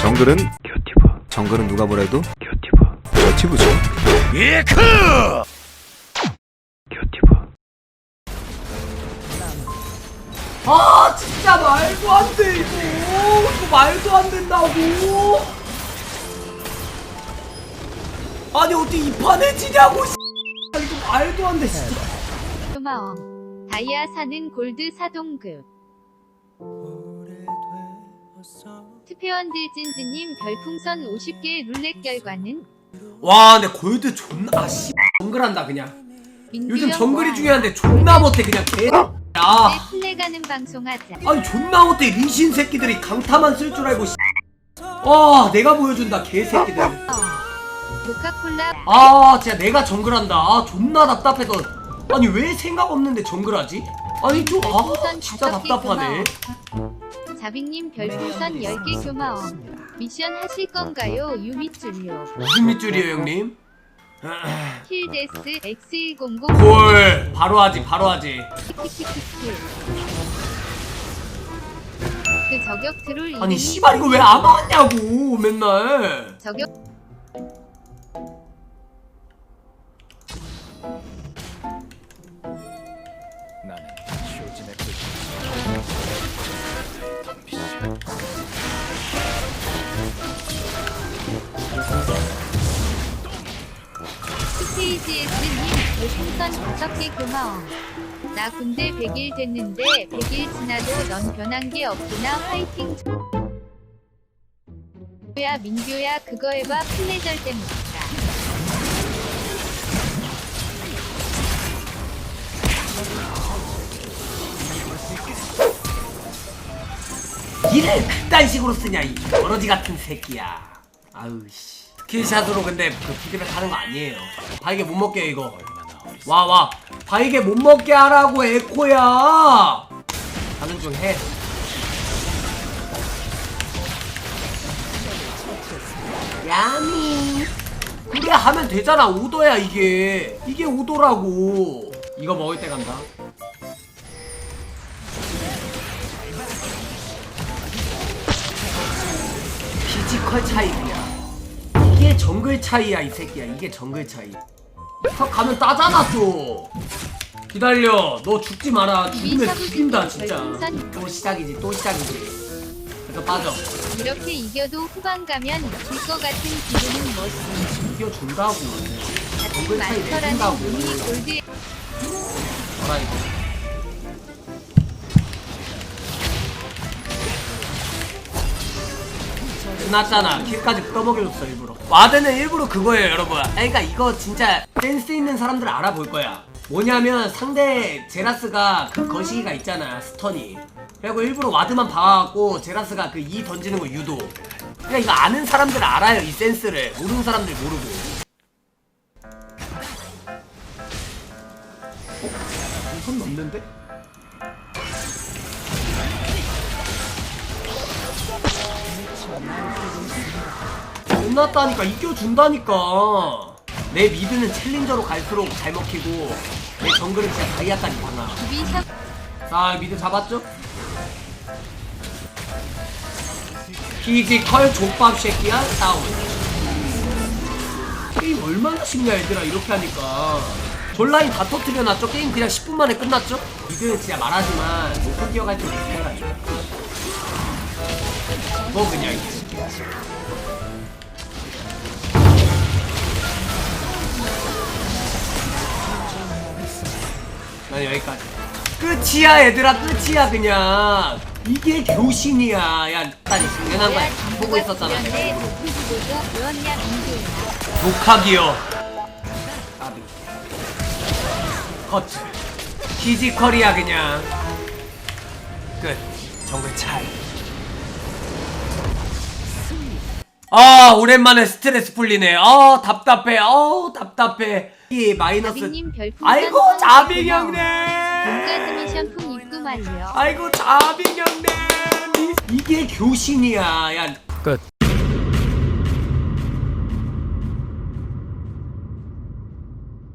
정글은 큐티브. 정글은 누가 뭐래도 큐티브. 큐티브죠. 예크! 큐티브. 아 진짜 말도 안 돼 이거 이거 말도 안 된다고 아니 어떻게 이 판에 지냐고 씨. 이거 말도 안 돼 진짜 고마워. 다이아 사는 골드 사동급. 투표원 들진즈님 별풍선 50개 룰렛 결과는? 와 근데 골드 존나 아씨 정글한다 그냥. 요즘 형 정글이 와. 중요한데 존나 못해 그냥 개. 야. 내 플레 가는 방송하자. 아니 존나 못해 리신 새끼들이 강타만 쓸 줄 알고 씨. 와 내가 보여준다 개새끼들. 코카콜라. 아 진짜 내가 정글한다. 아 존나 답답해서. 아니 왜 생각 없는데 정글하지? 아니 좀아 별풍선 진짜 답답하네 자빙님 별풍선 10개 고마워. 미션 하실 건가요? 유미줄요. 무슨 밑줄이에요 형님? 킬데스 X100 콜 바로 하지 바로 하지 키키키키키. 그 저격 트롤 아니 이름이 씨발 이거 왜 안 왔냐고 맨날 저격 스테이지에스님 별풍선 5개 고마워. 나 군대 100일 됐는데 100일 지나도 넌 변한 게 없구나. 화이팅. 야 민규야 그거 해봐. 플레절 때문이다. 일을 그딴 식으로 쓰냐 이 버러지 같은 새끼야. 아유 씨. 스 킬샷으로 근데 그 피드백 하는 거 아니에요. 바이게 못 먹게 해, 이거. 와 와. 바이게 못 먹게 하라고 에코야. 가는 중해. 야미. 그래 하면 되잖아 오더야 이게. 이게 오더라고. 이거 먹을 때 간다. 피지컬 차이야. 이게 정글 차이야 이 새끼야. 이게 정글 차이. 턱 가면 따잖아 또. 기다려. 너 죽지 마라. 죽으면 죽인다 진짜. 또 시작이지. 또 시작이지. 그래서 빠져. 이렇게 이겨도 후반 가면 질 것 같은 기분은 뭐지 이겨준다고. 정글 차이 마스터라는 내준다고. 골드 뭐라 이거. 끝났잖아. 킬까지 떠먹여줬어 일부러. 와드는 일부러 그거예요 여러분. 아니, 그러니까 이거 진짜 센스 있는 사람들 알아볼 거야. 뭐냐면 상대 제라스가 그 거시기가 있잖아 스턴이. 그리고 일부러 와드만 봐갖고 제라스가 그 이 던지는 거 유도. 그러니까 이거 아는 사람들 알아요 이 센스를. 모르는 사람들 모르고. 어? 손 넘는데? 끝났다니까 이겨준다니까 내 미드는 챌린저로 갈수록 잘 먹히고 내 정글은 진짜 다이아까지 비샵 자 미드 잡았죠? 피지컬 족밥 새끼야 다운 게임 얼마나 쉽냐 얘들아 이렇게 하니까 전라인 다 터트려놨죠? 게임 그냥 10분 만에 끝났죠? 미드는 진짜 말하지만 높은 기어갈 때 못해가지고 뭐 그냥 난 여기까지. 끝이야 얘들아 끝이야 그냥. 이게 교신이야. 야 딸이 당연한 거야 안 보고 있었잖아. 독학이요. 아비. 커트 피지컬이야 그냥. 끝. 정글 차이 아 오랜만에 스트레스 풀리네. 아 답답해. 아 답답해. 이 마이너스 별풍선 아이고 고마워. 형님 돈가스 미션품 입금 완료 아이고 자빙 형님 이- 이게 교신이야 야. 끝.